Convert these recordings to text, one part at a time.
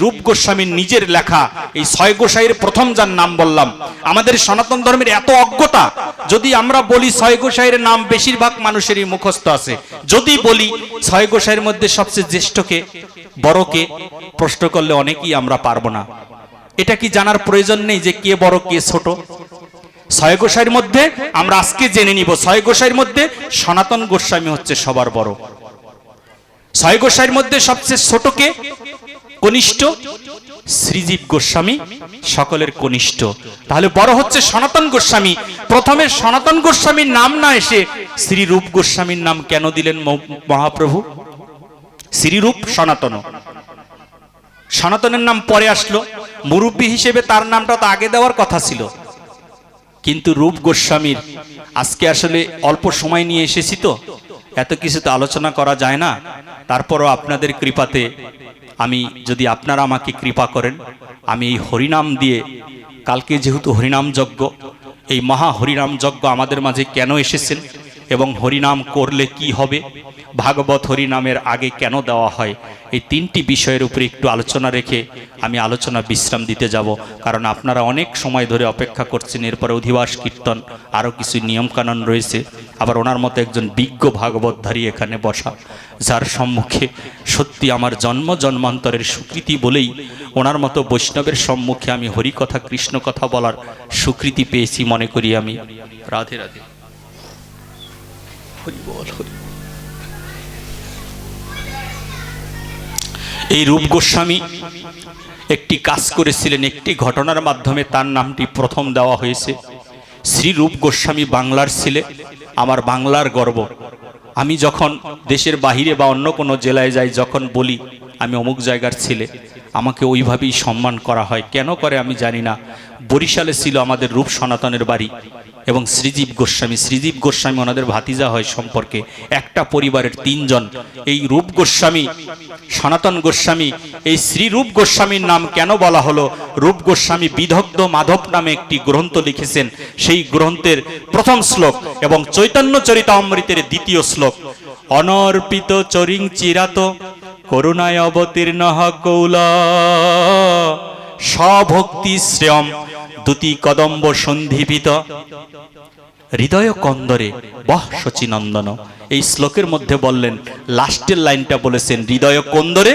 রূপ গোস্বামীর নিজের লেখা, এই ছয় গোসাইয়ের প্রথম যার নাম বললাম। আমাদের সনাতন ধর্মের এত অজ্ঞতা, যদি আমরা বলি ছয় গোসাইয়ের নাম বেশিরভাগ মানুষেরই মুখস্থ আছে। যদি বলি ছয় গোসাইয়ের মধ্যে সবচেয়ে জ্যেষ্ঠকে, বড়কে, প্রশ্ন করলে অনেকেই আমরা পারব না। এটা কি জানার প্রয়োজন নেই যে কে বড়, কে ছোট? ছয় গোসাইয়ের মধ্যে আমরা আজকে জেনে নিব, ছয় গোসাইয়ের মধ্যে সনাতন গোস্বামী হচ্ছে সবার বড়। ছয় গোসাইয়ের মধ্যে সবচেয়ে ছোটকে কনিষ্ঠ শ্রীজীব গোস্বামী, সকলের কনিষ্ঠ। তাহলে বড় হচ্ছে সনাতন গোস্বামী। প্রথমে সনাতন গোস্বামীর নাম না এসে শ্রীরূপ গোস্বামীর নাম কেন দিলেন মহাপ্রভু? শ্রীরূপ সনাতন। সনাতনের নাম পরে আসলো। মুরব্বী হিসেবে তার নামটা তো আগে দেওয়ার কথা ছিল। কিন্তু রূপ গোস্বামীর আজকে আসলে অল্প সময় নিয়ে এসেছি তো। এত কিছু তো আলোচনা করা যায় না। তারপরও আপনাদের কৃপাতে আমি যদি আপনারা আমাকে কৃপা করেন, আমি এই হরিনাম দিয়ে, কালকে যেহেতু হরিনাম যজ্ঞ, এই মহা হরিনাম যজ্ঞ আমাদের মাঝে কেন এসেছেন? এবং হরিনাম করলে কি হবে? ভাগবত হরিনামের আগে কেন দেওয়া হয়? এই তিনটি বিষয়ের উপরে একটু আলোচনা রেখে আমি আলোচনা বিশ্রাম দিতে যাব। কারণ আপনারা অনেক সময় ধরে অপেক্ষা করছেন, এরপরে অধিবাস কীর্তন, আরও কিছু নিয়মকানুন রয়েছে। আবার ওনার মতো একজন বিজ্ঞ ভাগবতধারী এখানে বসা, যার সম্মুখে সত্যি আমার জন্ম জন্মান্তরের স্বীকৃতি বলেই ওনার মতো বৈষ্ণবের সম্মুখে আমি হরিকথা কৃষ্ণ কথা বলার স্বীকৃতি পেয়েছি মনে করি আমি। রাধে রাধে। হরি বল হরি এই রূপ গোস্বামী একটি কাজ করেছিলেন, একটি ঘটনার মাধ্যমে তার নামটি প্রথম দেওয়া হয়েছে। শ্রী রূপ গোস্বামী বাংলার ছেলে, আমার বাংলার গর্ব। আমি যখন দেশের বাহিরে বা অন্য কোনো জেলায় যাই, যখন বলি, আমি অমুক জায়গার ছেলে। আমাকে ওইভাবেই সম্মান করা হয়। কেন করে আমি জানি না। বরিশালে ছিল আমাদের রূপ সনাতনের বাড়ি এবং শ্রীজীব গোস্বামী। শ্রীজীব গোস্বামী ওনাদের ভাতিজা হয় সম্পর্কে একটা পরিবারের তিনজন। এই রূপ গোস্বামী, সনাতন গোস্বামী, এই শ্রীরূপ গোস্বামীর নাম কেন বলা হলো? রূপ গোস্বামী বিদগ্ধ মাধব নামে একটি গ্রন্থ লিখেছেন। সেই গ্রন্থের প্রথম শ্লোক এবং চৈতন্য চরিতামৃতের দ্বিতীয় শ্লোক। অনর্পিত চরিং চিরাত করুণায় অবতীর্ণ কৌল। স্বভক্তি শ্রেয়ম, দুতি কদম্ব সন্ধিপিত হৃদয় কন্দরে বহ শচীনন্দন এই শ্লোকের মধ্যে বললেন, লাস্টের লাইনটা বলেছেন, হৃদয় কন্দরে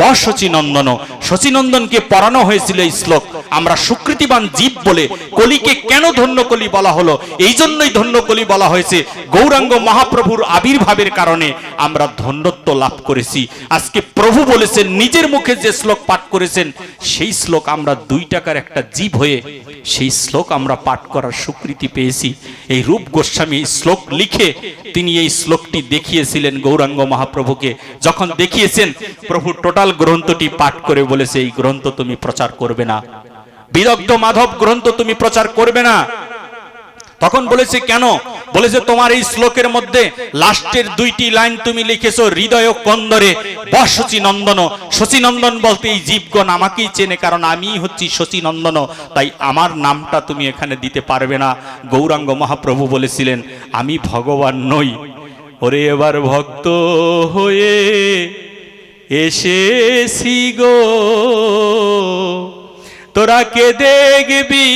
বহ শচীনন্দন শচীনন্দনকে পড়ানো হয়েছিল এই শ্লোক। আমরা সুকৃতিবান জীব বলে কলিকে কেন ধন্য কলি বলা হলো? এই জন্যই ধন্য কলি বলা হয়েছে। গৌরাঙ্গ মহাপ্রভুর আবির্ভাবের কারণে আমরা ধন্যত্ব লাভ করেছি। আজকে প্রভু বলেছেন, নিজের মুখে যে শ্লোক পাঠ করেছেন, সেই শ্লোক আমরা দুই টাকার একটা জীব হয়ে সেই শ্লোক আমরা পাঠ করার স্বীকৃতি পেয়েছি। এই রূপ গোস্বামী শ্লোক লিখে তিনি এই শ্লোকটি দেখিয়েছিলেন গৌরাঙ্গ মহাপ্রভুকে। যখন দেখিয়েছেন, প্রভু টোটাল গ্রন্থটি পাঠ করে বলেছে, এই গ্রন্থ তুমি প্রচার করবে না। বিদগ্ধ মাধব গ্রন্থ তুমি প্রচার করবে না। তখন বলেছে, কেন? বলেছে, তোমার এই শ্লোকের মধ্যে লাস্টের দুইটি লাইন তুমি লিখেছো, হৃদয় কন্দরে বসচি নন্দন শচীনন্দন বলতে এই জীবগণ আমাকেই চেনে, কারণ আমি হচ্ছি শচীনন্দন তাই আমার নামটা তুমি এখানে দিতে পারবে না। গৌরাঙ্গ মহাপ্রভু বলেছিলেন, আমি ভগবান নই। ওরে এবার ভক্ত হয়ে এসেছি গো। তোরা কে দেখবি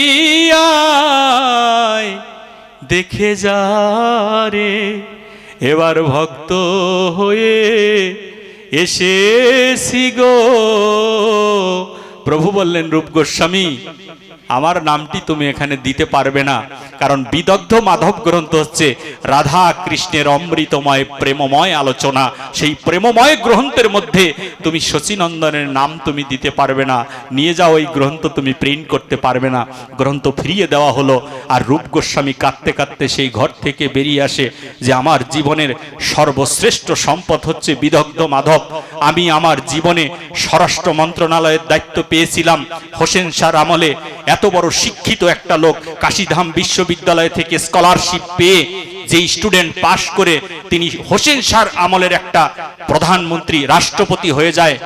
দেখে যা রে। এবার ভক্ত হয়ে এসেছি গো। প্রভু বললেন, রূপ গোস্বামী, আমার নামটি তুমি এখানে দিতে পারবে না। কারণ বিদগ্ধ মাধব গ্রন্থ হচ্ছে রাধা কৃষ্ণের অমৃতময় প্রেমময় আলোচনা। সেই প্রেমময় গ্রন্থের মধ্যে তুমি শচীনন্দনের নাম তুমি দিতে পারবে না, নিয়ে যাও ওই গ্রন্থ তুমি প্রিন্ট করতে পারবে না। গ্রন্থ ফিরিয়ে দেওয়া হলো আর রূপ গোস্বামী কাঁদতে কাঁদতে সেই ঘর থেকে বেরিয়ে আসে যে আমার জীবনের সর্বশ্রেষ্ঠ সম্পদ হচ্ছে বিদগ্ধ মাধব। আমি আমার জীবনে স্বরাষ্ট্র মন্ত্রণালয়ের দায়িত্ব পেয়েছিলাম। হোসেন শাহর আমলে এত বড় শিক্ষিত একটা লোক, কাশীধাম বিশ্ববিদ্যালয় থেকে স্কলারশিপ পেয়ে যে স্টুডেন্ট পাশ করে তিনি হোসেন শাহর আমলের একটা প্রধানমন্ত্রী, রাষ্ট্রপতি হয়ে যায়।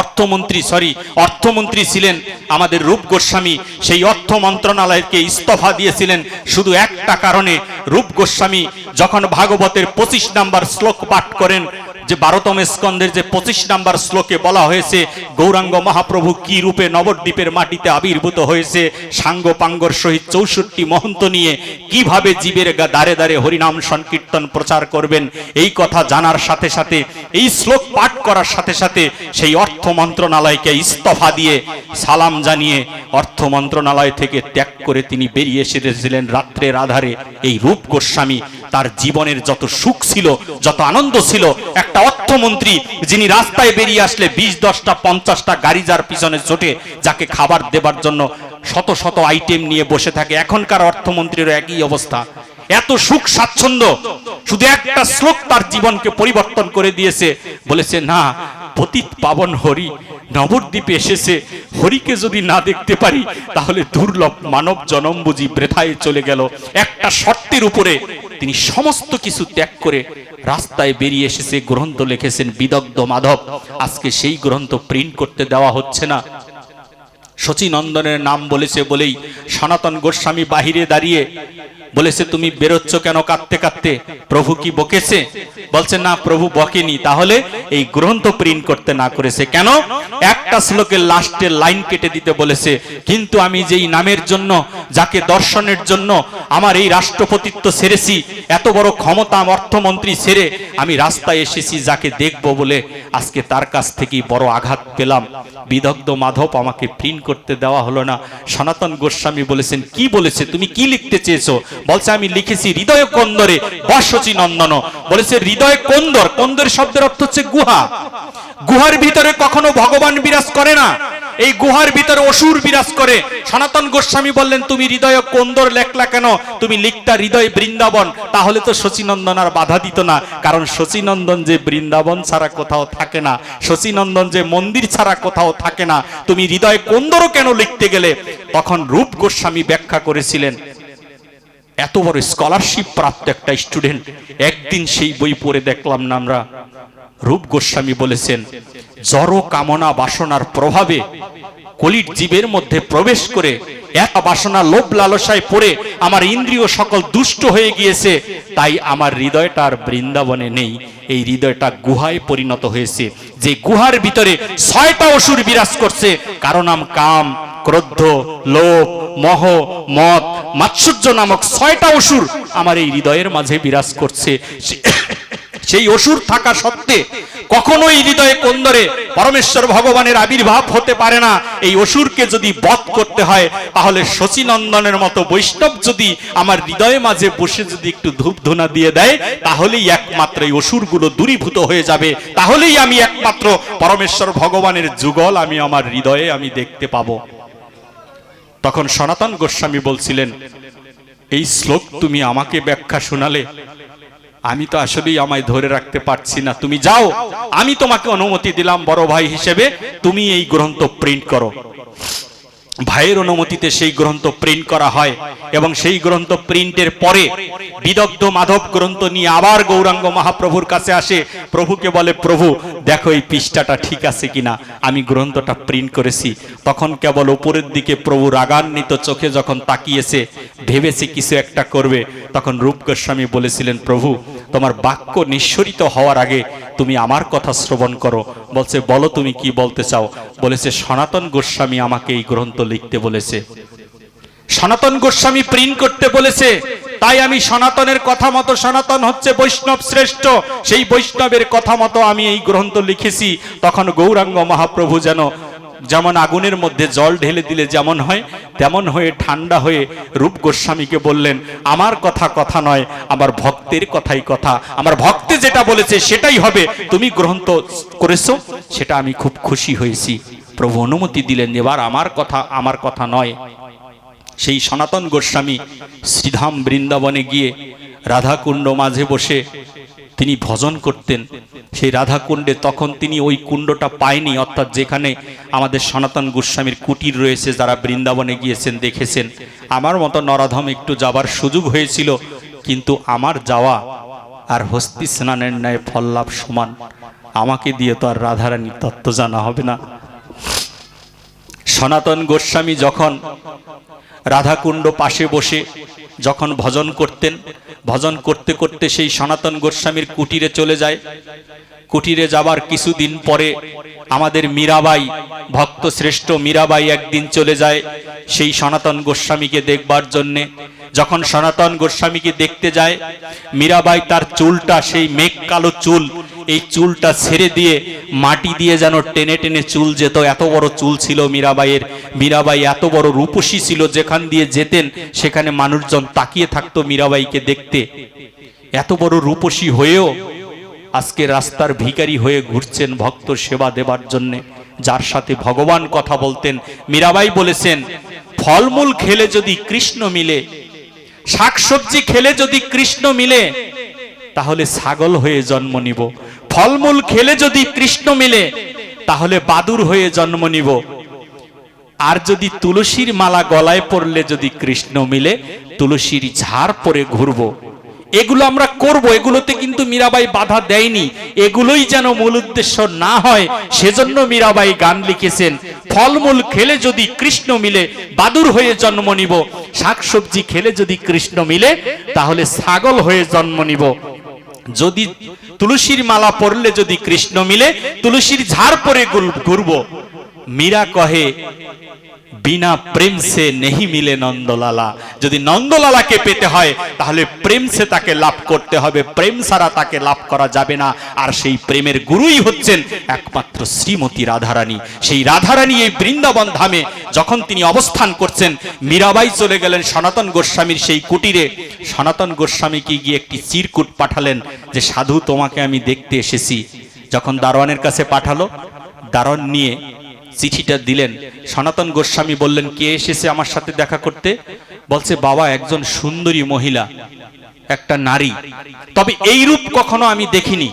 অর্থমন্ত্রী সরি অর্থমন্ত্রী ছিলেন আমাদের রূপ গোস্বামী। সেই অর্থ মন্ত্রণালয়কে ইস্তফা দিয়েছিলেন শুধু একটা কারণে। রূপ গোস্বামী যখন ভাগবতের পঁচিশ নাম্বার শ্লোক পাঠ করেন যে বারোতম স্কন্ধের যে পঁচিশ নাম্বার শ্লোকে বলা হয়েছে, গৌরাঙ্গ মহাপ্রভু কি রূপে নবদ্বীপের মাটিতে আবির্ভূত হয়েছে? সাঙ্গ পাঙ্গর সহিত চৌষট্টি মহন্ত নিয়ে কীভাবে জীবের দাঁড়ে দাঁড়ে হরিনাম সংকীর্তন প্রচার করবেন? এই কথা জানার সাথে সাথে, এই শ্লোক পাঠ করার সাথে সাথে সেই অর্থ মন্ত্রণালয়কে ইস্তফা দিয়ে সালাম জানিয়ে অর্থ মন্ত্রণালয় থেকে ত্যাগ করে তিনি বেরিয়ে এসেছিলেন রাত্রের আধারে। এই রূপ গোস্বামী তার জীবনের যত সুখ ছিল, যত আনন্দ ছিল, একটা অর্থমন্ত্রী যিনি রাস্তায় বেরিয়ে আসলে বিশ, দশটা, পঞ্চাশটা গাড়ি যার পিছনে জোটে যাকে খাবার দেবার জন্য শত শত আইটেম নিয়ে বসে থাকে। এখনকার অর্থমন্ত্রীরও একই অবস্থা। এত সুখ স্বাচ্ছন্দ্য। শুধু একটা শ্লোক তার জীবনকে পরিবর্তন করে দিয়েছে। বলেছে, না, পতিত পাবন হরি নবদ্বীপে এসেছে। হরিকে যদি না দেখতে পারি, তাহলে দুর্লভ মানব জনম বুঝি বৃথায় চলে গেল। একটা শর্তের উপরে তিনি সমস্ত কিছু ত্যাগ করে রাস্তায় বেরিয়ে এসেছে। গ্রন্থ লিখেছেন বিদগ্ধ মাধব। আজকে সেই গ্রন্থ প্রিন্ট করতে দেওয়া হচ্ছে না। শচীনন্দনের নাম বলেছে বলেই সনাতন গোস্বামী বাহিরে দাঁড়িয়ে বলেছে, তুমি বেরোচ্ছ কেন কাঁদতে কাঁদতে? প্রভু কি বকেছে? বলছে, না, প্রভু বকেনি। তাহলে এই গ্রন্থ প্রিন্ট করতে না করেছে কেন? একটা শ্লোকের লাস্টের লাইন কেটে দিতে বলেছে, কিন্তু আমি যেই নামের জন্য, যাকে দর্শনের জন্য আমার এই রাষ্ট্রপতিত্ব সেরেছি, এত বড় ক্ষমতা অর্থমন্ত্রী সেরে আমি রাস্তায় এসেছি যাকে দেখব বলে আজকে তার কাছ থেকেই বড় আঘাত পেলাম। বিদগ্ধ মাধব আমাকে প্রিন্ট করতে দেওয়া হলো না। সনাতন গোস্বামী বলেছেন, কি বলেছে? তুমি কি লিখতে চেয়েছো? বলছে, আমি লিখেছি হৃদয় কন্দরে বর্ষচি নন্দন। বলেছে, হৃদয় কন্দর? কন্দর শব্দের অর্থ হচ্ছে গুহা। গুহার ভিতরে কখনো ভগবান বিরাজ করে না। এই গুহার ভিতরে অসুর বিরাজ করে। সনাতন গোস্বামী বললেন, তুমি হৃদয় কন্দর লেখলা কেন? তুমি লিখতা হৃদয় বৃন্দাবন। তাহলে তো শচীনন্দন আর বাধা দিত না। কারণ শচীনন্দন যে বৃন্দাবন ছাড়া কোথাও থাকে না। শচীনন্দন যে মন্দির ছাড়া কোথাও থাকে না। তুমি হৃদয় কন্দরও কেন লিখতে গেলে? তখন রূপ গোস্বামী ব্যাখ্যা করেছিলেন এত বড় স্কলারশিপ প্রাপ্ত একটা স্টুডেন্ট একদিন সেই বই পড়ে দেখলাম না আমরা। রূপ গোস্বামী বলেছেন জড় কামনা, বাসনার প্রভাবে কলির জীবের মধ্যে প্রবেশ করে এক বাসনা লোভ লালসায় পড়ে আমার ইন্দ্রিয় সকল দুষ্ট হয়ে গিয়েছে, তাই আমার হৃদয়টা আর বৃন্দাবনে নেই। এই হৃদয়টা গুহায় পরিণত হয়েছে। যে গুহার ভিতরে ছয়টা অসুর বিরাজ করছে, কারও নাম কাম, ক্রোধ, লোভ, মহ মত মাৎসর্য নামক ছয়টা অসুর আমার এই হৃদয়ের মাঝে বিরাজ করছে। সেই অসুর থাকা সত্ত্বে কখনোই হৃদয়ে কন্দরে পরমেশ্বর ভগবানের আবির্ভাব হতে পারে না। এই অসুরকে যদি বধ করতে হয়, তাহলে শচীনন্দনের মতো বৈষ্ণব যদি আমার হৃদয়ে মাঝে বসে যদি একটু ধূপ ধুনা দিয়ে দেয়, তাহলেই একমাত্র এই অসুরগুলো দূরীভূত হয়ে যাবে। তাহলেই আমি একমাত্র পরমেশ্বর ভগবানের যুগল আমি, আমার হৃদয়ে আমি দেখতে পাবো। তখন সনাতন গোস্বামী বলছিলেন, এই শ্লোক তুমি আমাকে ব্যাখ্যা শোনালে, আমি তো আসলেই আমায় ধরে রাখতে পারছি না। তুমি যাও, আমি তোমাকে অনুমতি দিলাম বড় ভাই হিসেবে, তুমি এই গ্রন্থ প্রিন্ট করো। ভাইয়ের অনুমতিতে সেই গ্রন্থ প্রিন্ট করা হয় এবং সেই গ্রন্থ প্রিন্টের পরে বিদগ্ধ মাধব গ্রন্থ নিয়ে আবার গৌরাঙ্গ মহাপ্রভুর কাছে আসে। প্রভুকে বলে, প্রভু, দেখো এই পৃষ্ঠাটা ঠিক আছে কিনা? আমি গ্রন্থটা প্রিন্ট করেছি। তখন কেবল উপরের দিকে প্রভু রাগান্বিত চোখে যখন তাকিয়েছে, ভেবেছে কিছু একটা করবে, তখন রূপ গোস্বামী বলেছিলেন, প্রভু তোমার বাক্য নিঃসরিত হওয়ার আগে তুমি আমার কথা শ্রবণ করো। বলছে, বলো তুমি কি বলতে চাও? বলেছে, সনাতন গোস্বামী আমাকে এই গ্রন্থ লিখতে বলেছে। সনাতন গোস্বামী প্রিন্ট করতে বলেছে, তাই আমি সনাতনের কথা মতো সনাতন হচ্ছে বৈষ্ণব শ্রেষ্ঠ। সেই বৈষ্ণবের কথা মতো আমি এই গ্রন্থ লিখেছি। তখন গৌরাঙ্গ মহাপ্রভু যেন যেমন আগুনের মধ্যে জল ঢেলে দিলে যেমন হয়, তেমন হয়ে ঠান্ডা হয়ে রূপ গোস্বামীকে বললেন, আমার কথা কথা নয়, আমার ভক্তের কথাই কথা। আমার ভক্তে যেটা বলেছে সেটাই হবে। তুমি গ্রন্থ করেছ, সেটা আমি খুব খুশি হয়েছি। প্রভু অনুমতি দিলেন, এবার আমার কথা আমার কথা নয়। সেই সনাতন গোস্বামী শ্রীধাম বৃন্দাবনে গিয়ে রাধাকুণ্ড মাঝে বসে তিনি ভজন করতেন। সেই রাধাকুণ্ডে তখন তিনি ওই কুণ্ডটা পায়নি, অর্থাৎ যেখানে আমাদের সনাতন গোস্বামীর কুটির রয়েছে, যারা বৃন্দাবনে গিয়েছেন, দেখেছেন। আমার মতো নরাধম একটু যাবার সুযোগ হয়েছিল, কিন্তু আমার যাওয়া আর হস্তি স্নানের ন্যায় ফল্লাভ সমান। আমাকে দিয়ে তো আর রাধারানীর তত্ত্ব জানা হবে না। সনাতন গোস্বামী যখন রাধাকুণ্ড পাশে বসে যখন ভজন করতেন, ভজন করতে করতে সেই সনাতন গোস্বামীর কুটিরে চলে যায়। কুটিরে যাবার কিছুদিন পরে আমাদের মীরাবাই, ভক্ত শ্রেষ্ঠ মীরাবাই একদিন চলে যায় সেই সনাতন গোস্বামীকে দেখবার জন্যে। যখন সনাতন গোস্বামীকে দেখতে যায়, মীরাবাই তার চুলটা, সেই মেঘ কালো চুল এই চুলটা ছেড়ে দিয়ে মাটি দিয়ে যেন টেনে টেনে চুল যেত, এত বড় চুল ছিল মীরাবাইয়ের। মীরাবাই এত বড় রূপসী ছিল, যেখান দিয়ে যেতেন, সেখানে মানুষজন তাকিয়ে থাকতো মীরাবাইকে দেখতে। এত বড় রূপসী হয়েও আজকে রাস্তার ভিখারি হয়ে ঘুরছেন ভক্ত সেবা দেবার জন্য। যার সাথে ভগবান কথা বলতেন, মীরাবাই বলেছেন, ফলমূল খেলে যদি কৃষ্ণ মিলে, শাকসবজি খেলে যদি কৃষ্ণ মিলে, তাহলে ছাগল হয়ে জন্ম নিব। ফলমূল খেলে যদি কৃষ্ণ মিলে, তাহলে বাদুর হয়ে জন্ম নিব। আর যদি তুলসীর মালা গলায় পড়লে যদি কৃষ্ণ মিলে, তুলসীর ঝাড় পরে ঘুরবো। এগুলো আমরা করব, এগুলোতে কিন্তু মীরাবাই বাধা দেয়নি। এগুলোই যেন মূল উদ্দেশ্য না হয়, সেজন্য মীরাবাই গান লিখেছেন, ফলমূল খেলে যদি কৃষ্ণ মিলে, বাদুর হয়ে জন্ম নিব। শাকসবজি খেলে যদি কৃষ্ণ মিলে, তাহলে ছাগল হয়ে জন্ম নিব। যদি তুলসীর মালা পড়লে যদি কৃষ্ণ মিলে তুলসীর ঝাড় পরে ঘুরব। মীরা কহে বিনা প্রেম সে নেহি মিলে নন্দলালা। যদি নন্দলালাকে পেতে হয়, তাহলে প্রেম সে তাকে লাভ করতে হবে। প্রেম ছাড়া তাকে লাভ করা যাবে না। আর সেই প্রেমের গুরুই হচ্ছেন একমাত্র শ্রীমতী রাধারানী। সেই রাধারানী এই বৃন্দাবন ধামে যখন তিনি অবস্থান করছেন, মীরাবাই চলে গেলেন সনাতন গোস্বামীর সেই কুটিরে। সনাতন গোস্বামীকে গিয়ে একটি চিরকুট পাঠালেন যে, সাধু, তোমাকে আমি দেখতে এসেছি। যখন দারোয়ানের কাছে পাঠালো, দারোয়ান নিয়ে চিঠিটা দিলেন। সনাতন গোস্বামী বললেন, কে এসেছে আমার সাথে দেখা করতে? বলছে, বাবা, একজন সুন্দরী মহিলা, একটা নারী। তবে এই রূপ কখনো আমি দেখিনি।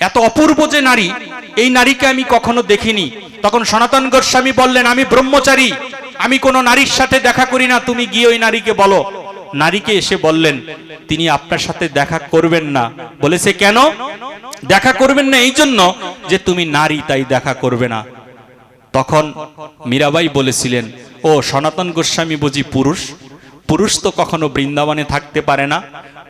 এত অপূর্ব যে নারী, এই নারীকে আমি কখনো দেখিনি। তখন সনাতন গোস্বামী বললেন, আমি ব্রহ্মচারী, আমি কোনো নারীর সাথে দেখা করি না, তুমি গিয়ে ওই নারীকে বলো। নারীকে এসে বললেন, তিনি আপনার সাথে দেখা করবেন না। বলেছে, কেন? দেখা করবেন না এই জন্য যে তুমি নারী, তাই দেখা করবে না। তখন মীরাবাই বলেছিলেন, ও সনাতন গোস্বামী বুঝি পুরুষ? পুরুষ তো কখনো বৃন্দাবনে থাকতে পারে না।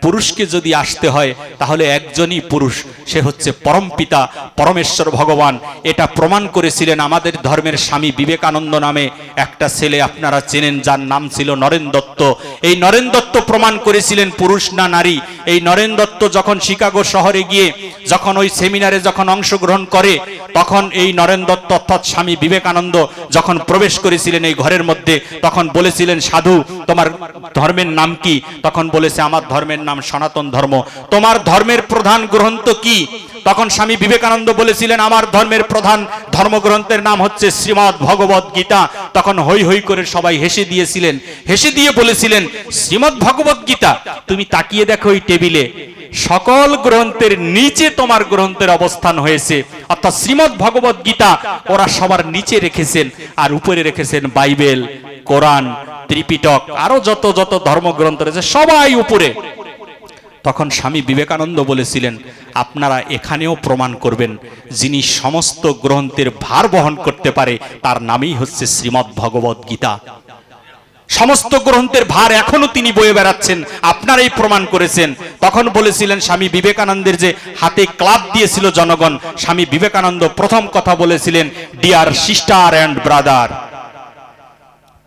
পুরুষকে যদি আসতে হয়, তাহলে একজনই পুরুষ, সে হচ্ছে পরমপিতা পরমেশ্বর ভগবান। এটা প্রমাণ করেছিলেন আমাদের ধর্মের স্বামী বিবেকানন্দ নামে একটা ছেলে, আপনারা চেনেন, যার নাম ছিল নরেন দত্ত। এই নরেন দত্ত প্রমাণ করেছিলেন পুরুষ না নারী। এই নরেন দত্ত যখন শিকাগো শহরে গিয়ে, যখন ওই সেমিনারে যখন অংশগ্রহণ করে, তখন এই নরেন দত্ত অর্থাৎ স্বামী বিবেকানন্দ যখন প্রবেশ করেছিলেন এই ঘরের মধ্যে, তখন বলেছিলেন, সাধু, তোমার ধর্মের নাম কি? তখন বলেছে, আমার ধর্মের নাম সনাতন ধর্ম। তোমার ধর্মের প্রধান গ্রন্থ কি? তখন স্বামী বিবেকানন্দ বলেছিলেন, আমার ধর্মের প্রধান ধর্মগ্রন্থের নাম হচ্ছে শ্রীমৎ ভগবত গীতা। তখন হই হই করে সবাই হেসে দিয়েছিলেন। হেসে দিয়ে বলেছিলেন শ্রীমৎ ভগবত গীতা, তুমি তাকিয়ে দেখো এই টেবিলে। সকল গ্রন্থের নিচে তোমার গ্রন্থের অবস্থান হয়েছে। অর্থাৎ শ্রীমৎ ভগবত গীতা, ওরা সবার নিচে রেখেছেন আর উপরে রেখেছেন বাইবেল, কোরআন, ত্রিপিটক, আরও যত যত ধর্মগ্রন্থ রয়েছে, সবাই উপরে। তখন স্বামী বিবেকানন্দ বলেছিলেন, আপনারা এখানেও প্রমাণ করবেন, যিনি সমস্ত গ্রন্থের ভার বহন করতে পারে, তার নামই হচ্ছে শ্রীমৎ ভগবত গীতা। সমস্ত গ্রন্থের ভার এখনও তিনি বয়ে বেড়াচ্ছেন, আপনারাই প্রমাণ করেছেন। তখন বলেছিলেন স্বামী বিবেকানন্দের যে হাতে ক্লাব দিয়েছিল জনগণ, স্বামী বিবেকানন্দ প্রথম কথা বলেছিলেন ডিয়ার সিস্টার অ্যান্ড ব্রাদার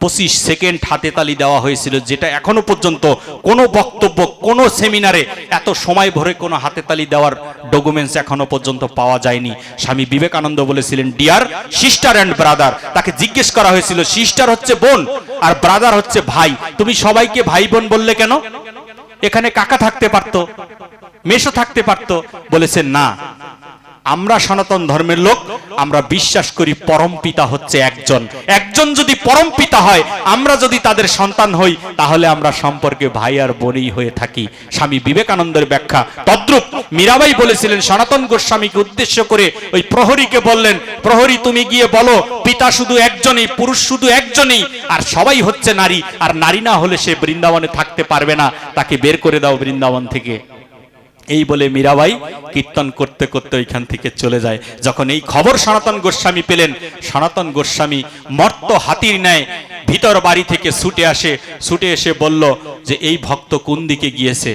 পঁচিশ সেকেন্ড হাতে তালি দেওয়া হয়েছিল, যেটা এখনও পর্যন্ত কোনো বক্তব্য, কোনো সেমিনারে এত সময় ভরে কোনো হাতে তালি দেওয়ার ডকুমেন্টস এখনও পর্যন্ত পাওয়া যায়নি। স্বামী বিবেকানন্দ বলেছিলেন ডিয়ার সিস্টার অ্যান্ড ব্রাদার তাকে জিজ্ঞেস করা হয়েছিল সিস্টার হচ্ছে বোন আর ব্রাদার হচ্ছে ভাই, তুমি সবাইকে ভাই বোন বললে কেন? এখানে কাকা থাকতে পারতো মেশো থাকতে পারতো বলেছেন না। আমরা সনাতন ধর্মের লোক, আমরা বিশ্বাস করি পরম পিতা হচ্ছে একজন। একজন যদি পরম পিতা হয়, আমরা যদি তাদের সন্তান হই, তাহলে আমরা সম্পর্কে ভাই আর বোনই হয়ে থাকি। স্বামী বিবেকানন্দের ব্যাখ্যা তদ্রুপ। মীরাবাই বলেছিলেন, সনাতন গোস্বামীকে উদ্দেশ্য করে ওই প্রহরীকে বললেন, প্রহরী, তুমি গিয়ে বলো, পিতা শুধু একজনই, পুরুষ শুধু একজনই, আর সবাই হচ্ছে নারী, আর নারী না হলে সে বৃন্দাবনে থাকতে পারবে না। তাকে বের করে দাও বৃন্দাবন থেকে। এই বলে মীরাবাই কীর্তন করতে করতে ওইখান থেকে চলে যায়। যখন এই খবর সনাতন গোস্বামী পেলেন, সনাতন গোস্বামী মর্ত হাতির ন্যায় ভিতর বাড়ি থেকে ছুটে আসে। ছুটে এসে বলল যে, এই ভক্ত কোন দিকে গিয়েছে?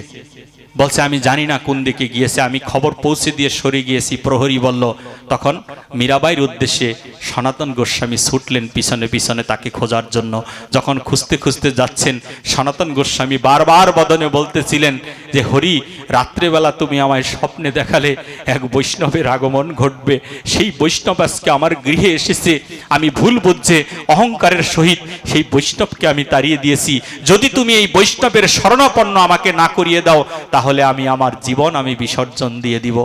বলছে, আমি জানি না কোন দিকে গিয়েছে। আমি খবর পৌঁছে দিয়ে সরে গিয়েছি। প্রহরী বলল, তখন মীরাবাইয়ের উদ্দেশ্যে সনাতন গোস্বামী ছুটলেন পিছনে পিছনে তাকে খোঁজার জন্য। যখন খুঁজতে খুঁজতে যাচ্ছেন, সনাতন গোস্বামী বারবার বদনে বলতেছিলেন যে, হরি, রাত্রেবেলা তুমি আমায় স্বপ্নে দেখালে এক বৈষ্ণবের আগমন ঘটবে। সেই বৈষ্ণব আজকে আমার গৃহে এসেছে। আমি ভুল বুঝছে অহংকারের সহিত সেই বৈষ্ণবকে আমি তাড়িয়ে দিয়েছি। যদি তুমি এই বৈষ্ণবের শরণাপন্ন আমাকে না করিয়ে দাও তাহলে আমি আমার জীবন আমি বিসর্জন দিয়ে দিব।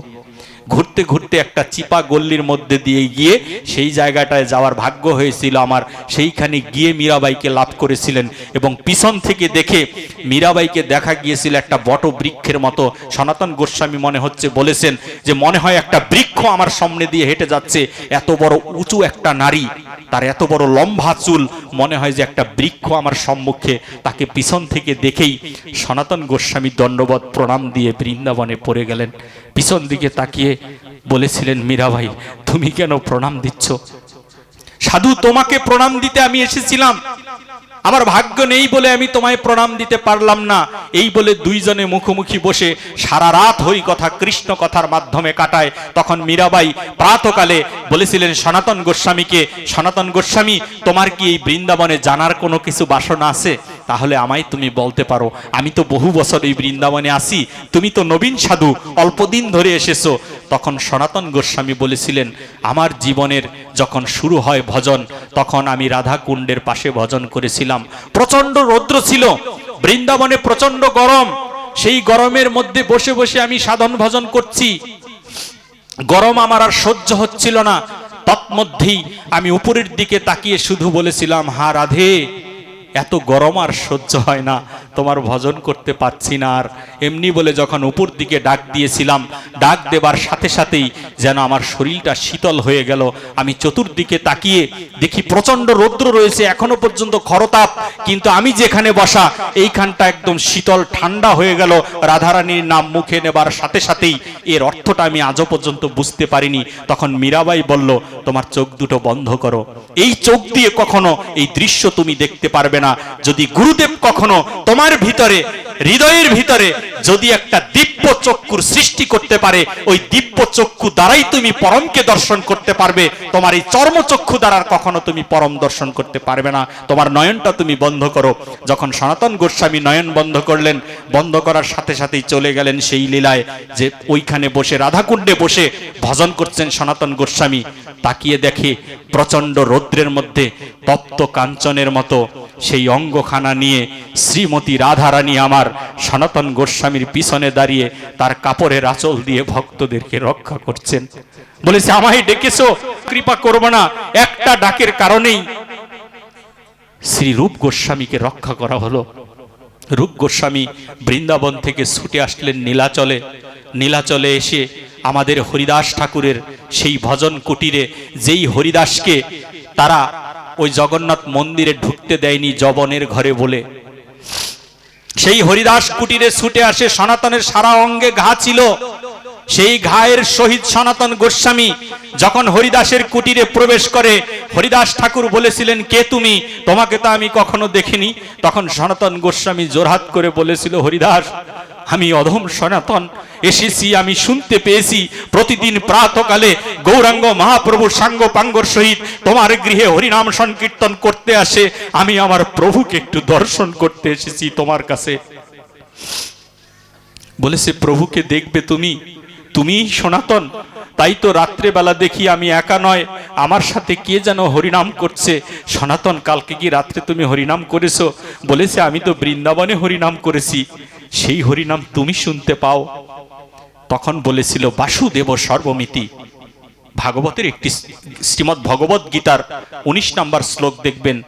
ঘুরতে ঘুরতে একটা চিপা গল্লির মধ্যে দিয়ে গিয়ে সেই জায়গাটায় যাওয়ার ভাগ্য হয়েছিল আমার। সেইখানে গিয়ে মীরাবাইকে লাভ করেছিলেন এবং পিছন থেকে দেখে মীরাবাইকে দেখা গিয়েছিল একটা বট বৃক্ষের মতো। সনাতন গোস্বামী মনে হচ্ছে বলেছেন যে, মনে হয় একটা বৃক্ষ আমার সামনে দিয়ে হেঁটে যাচ্ছে। এত বড় উঁচু একটা নারী, তার এত বড় লম্বা চুল, মনে হয় যে একটা বৃক্ষ আমার সম্মুখে। তাকে পিছন থেকে দেখেই সনাতন গোস্বামী দণ্ডবত প্রণাম দিয়ে বৃন্দাবনে পড়ে গেলেন। পিছন দিকে তাকিয়ে বলেছিলেন মীরাবাই তুমি কেন প্রণাম দিচ্ছ? সাধু, তোমাকে প্রণাম দিতে আমি এসেছিলাম। আমার ভাগ্য নেই বলে আমি তোমায় প্রণাম দিতে পারলাম না। এই বলে দুইজনে মুখোমুখি বসে সারা রাত হই কথা, কৃষ্ণ কথার মাধ্যমে কাটায়। তখন মীরাবাই প্রাতকালে বলেছিলেন, সনাতন গোস্বামীকে, সনাতন গোস্বামী, তোমার কি এই বৃন্দাবনে জানার কোনো কিছু বাসনা আছে? তাহলে আমায় তুমি বলতে পারো, আমি তো বহু বছর এই বৃন্দাবনে আসি তুমি তো নবীন সাধু অল্পদিন ধরে এসেছ। তখন সনাতন গোস্বামী বলেছিলেন, আমার জীবনের যখন শুরু হয় ভজন, তখন আমি রাধা কুণ্ডের পাশে ভজন করেছিলাম। প্রচণ্ড রৌদ্র ছিল, বৃন্দাবনে প্রচণ্ড গরম। সেই গরমের মধ্যে বসে বসে আমি সাধন ভজন করছি। গরম আমার আর সহ্য হচ্ছিল না। তৎমধ্যেই আমি উপরের দিকে তাকিয়ে শুধু বলেছিলাম, হা রাধে। এত গরম আর সহ্য হয় না, তোমার ভজন করতে পারছি না আর। এমনি বলে যখন উপর দিকে ডাক দিয়েছিলাম, ডাক দেবার সাথে সাথেই যেন আমার শরীরটা শীতল হয়ে গেল। আমি চতুর্দিকে তাকিয়ে দেখি প্রচণ্ড রৌদ্র রয়েছে, এখনও পর্যন্ত খরতাপ। কিন্তু আমি যেখানে বসা, এইখানটা একদম শীতল, ঠান্ডা হয়ে গেল। রাধারানীর নাম মুখে নেবার সাথে সাথেই এর অর্থটা আমি আজও পর্যন্ত বুঝতে পারিনি। তখন মীরাবাই বলল, তোমার চোখ দুটো বন্ধ করো। এই চোখ দিয়ে কখনো এই দৃশ্য তুমি দেখতে পারবে না। যদি গুরুদেব কখনো তোমার ভিতরে হৃদয়ের ভিতরে যদি একটা দিব্য চক্ষুর সৃষ্টি করতে পারে, ওই দিব্য চক্ষু দ্বারাই তুমি পরমকে দর্শন করতে পারবে। তোমার এই চর্মচক্ষু দ্বারা কখনো তুমি পরম দর্শন করতে পারবে না। তোমার নয়নটা তুমি বন্ধ করো। যখন সনাতন গোস্বামী নয়ন বন্ধ করলেন, বন্ধ করার সাথে সাথেই চলে গেলেন সেই লীলায়, যে ওইখানে বসে, রাধাকুণ্ডে বসে ভজন করছেন সনাতন গোস্বামী। তাকিয়ে দেখে প্রচণ্ড রৌদ্রের মধ্যে, তপ্ত কাঞ্চনের মতো সেই অঙ্গখানা নিয়ে শ্রীমতী রাধারানী আমার সনাতন গোস্বামীর পিছনে দাঁড়িয়ে তার কাপড়ের আঁচল দিয়ে ভক্তদেরকে রক্ষা করছেন। বলেছে আমায় ডেকেছো? কৃপা করব না। একটা ডাকের কারণেই শ্রী রূপ গোস্বামীকে রক্ষা করা হলো। রূপ গোস্বামী বৃন্দাবন থেকে ছুটে আসলেন নীলাচলে। নীলাচলে এসে আমাদের হরিদাস ঠাকুরের সেই ভজন কুটিরে যেই হরিদাসকে তারা ওই জগন্নাথ মন্দিরে ঢুকতে দেয়নি, জবনের ঘরে বলে সেই হরিদাস কুটিরে ছুটে আসে সনাতনের সারা অঙ্গে ঘা ছিল। সেই ঘায়ের শহীদ সনাতন গোস্বামী যখন হরিদাসের কুটিরে প্রবেশ করে, হরিদাস ঠাকুর বলেছিলেন, কে তুমি? তোমাকে তো আমি কখনো দেখিনি। তখন সনাতন গোস্বামী জোরহাত করে বলেছিল, হরিদাস আমি অধম সনাতন। এসেছি, আমি শুনতে পেয়েছি, প্রতিদিন প্রাতকালে গৌরাঙ্গ মহাপ্রভু সাঙ্গ পাঙ্গর সহিত তোমার গৃহে হরিনাম সংকীর্তন করতে আসে। আমি আমার প্রভুকে একটু দর্শন করতে এসেছি তোমার কাছে। বলেছে, প্রভুকে দেখবে তুমি? তুমি সনাতন। তাই তো রাত্রেবেলা দেখি আমি একা নয়। আমার সাথে কে যেন হরিনাম করছে? সনাতন, কালকে কি রাত্রে তুমি হরিনাম করেছ? বলেছে, আমি তো বৃন্দাবনে হরিনাম করেছি। সেই হরিনাম তুমি শুনতে পাও। তখন বলেছিল, বাসুদেব সর্বমিতি। ভাগবতের একটি শ্রীমৎ ভগবত গীতার উনিশ নম্বর শ্লোক দেখবেন।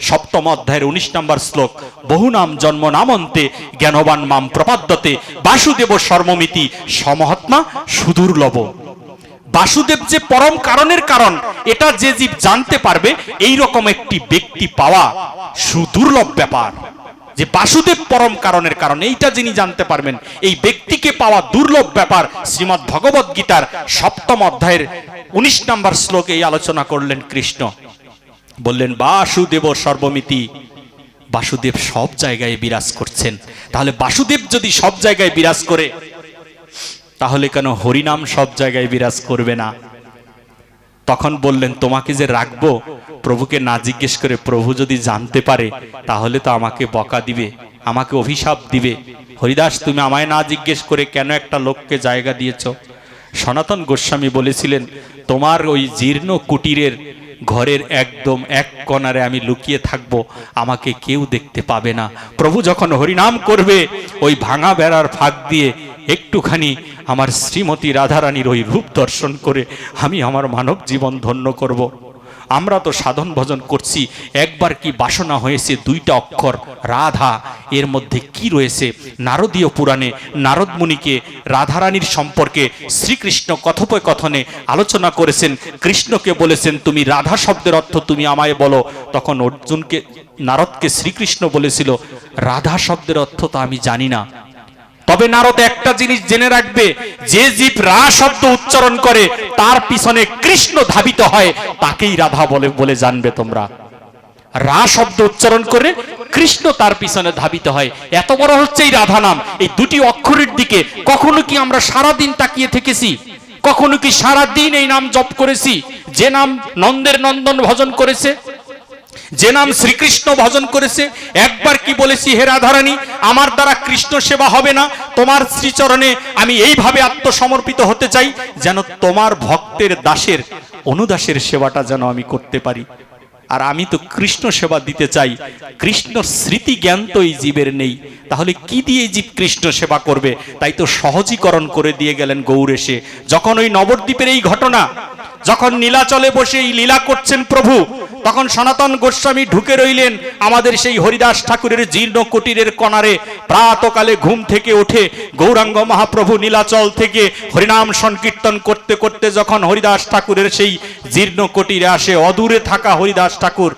সপ্তম অধ্যায়ের উনিশ নম্বর শ্লোক, বহু নাম জন্ম নামন্তে জ্ঞানবান মাম প্রপাদ্যতে বাসুদেব সর্বমিতি সমহাত্মা সুদুর্লভ। বাসুদেব যে পরম কারণের কারণ, এটা যে জীব জানতে পারবে, এই রকম একটি ব্যক্তি পাওয়া সুদুর্লভ ব্যাপার। যে বাসুদেব পরম কারণের কারণ, এইটা যিনি জানতে পারবেন, এই ব্যক্তিকে পাওয়া দুর্লভ ব্যাপার শ্রীমৎ ভগবত গীতার সপ্তম অধ্যায়ের উনিশ নম্বর শ্লোকে এই আলোচনা করলেন কৃষ্ণ। বললেন, বাসুদেব সর্বমিতি, বাসুদেব সব জায়গায় বিরাজ করছেন। তাহলে বাসুদেব যদি সব জায়গায় বিরাজ করে, তাহলে কেন হরিনাম সব জায়গায় বিরাজ করবে না? তখন বললেন, তোমাকে যে রাখব? প্রভুকে না জিজ্ঞেস করে, প্রভু যদি জানতে পারে, তাহলে তো আমাকে বকা দিবে, আমাকে অভিশাপ দিবে। হরিদাস, তুমি আমায় না জিজ্ঞেস করে কেন একটা লোককে জায়গা দিয়েছ? সনাতন গোস্বামী বলেছিলেন, তোমার ওই জীর্ণ কুটিরের ঘরের একদম এক কণারে আমি লুকিয়ে থাকব, আমাকে কেউ দেখতে পাবে না। প্রভু যখন হরিনাম করবে, ওই ভাঙা বেড়ার ফাঁক দিয়ে একটুখানি আমার শ্রীমতী রাধারানীর ওই রূপ দর্শন করে আমি আমার মানব জীবন ধন্য করব। আমরা তো সাধন ভজন করছি, একবার কি বাসনা হয়েছে দুইটা অক্ষর। রাধা, এর মধ্যে কি রয়েছে? নারদীয় পুরাণে নারদ মুনিকে রাধারানীর সম্পর্কে শ্রীকৃষ্ণ কথোপকথনে আলোচনা করেছেন। কৃষ্ণকে বলেছেন, তুমি রাধা শব্দের অর্থ তুমি আমায় বলো। তখন অর্জুনকে, নারদকে শ্রীকৃষ্ণ বলেছিল, রাধা শব্দের অর্থ তো আমি জানি না। তবে নারদ একটা জিনিস জেনে রাখবে, যে জীব রা শব্দ উচ্চারণ করে, তার পিছনে কৃষ্ণ ধাবিত হয়, তাকেই রাধা বলে বলে জানবে তোমরা। রা শব্দ উচ্চারণ করে কৃষ্ণ তার পিছনে ধাবিত হয়। এত বড় হচ্ছে এই রাধা নাম। এই দুটি অক্ষরের দিকে কখনো কি আমরা সারা দিন তাকিয়ে থেকেছি? কখনো কি সারা দিন এই নাম জপ করেছি? যে নাম নন্দের নন্দন ভজন করেছে? যে নাম শ্রীকৃষ্ণ ভজন করেছে, একবার কি বলেছি, হে রাধারানী, আমার দ্বারা কৃষ্ণ সেবা হবে না, তোমার শ্রীচরণে আমি এইভাবে আত্মসমর্পিত হতে চাই, যেন তোমার ভক্তের দাসের, অনুদাসের সেবাটা যেন আমি করতে পারি। আর আমি তো কৃষ্ণ সেবা দিতে চাই, কৃষ্ণ স্মৃতি জ্ঞান তো এই জীবের নেই, তাহলে কি দিয়ে জীব কৃষ্ণ সেবা করবে? তাই তো সহজীকরণ করে দিয়ে গেলেন গৌর এসে। যখন ওই নবদ্বীপের এই ঘটনা যখন নীলাচলে বসে এই লীলা করছেন প্রভু, তখন সনাতন গোস্বামী ঢুকে রইলেন আমাদের সেই হরিদাস ঠাকুরের জীর্ণ কুটিরের কণারে। প্রাতকালে ঘুম থেকে উঠে গৌরাঙ্গ মহাপ্রভু নীলাচল থেকে হরিনাম সংকীর্তন করতে করতে যখন হরিদাস ঠাকুরের সেই জীর্ণ কুটিরে আসে, অদূরে থাকা হরিদাস ঠাকুর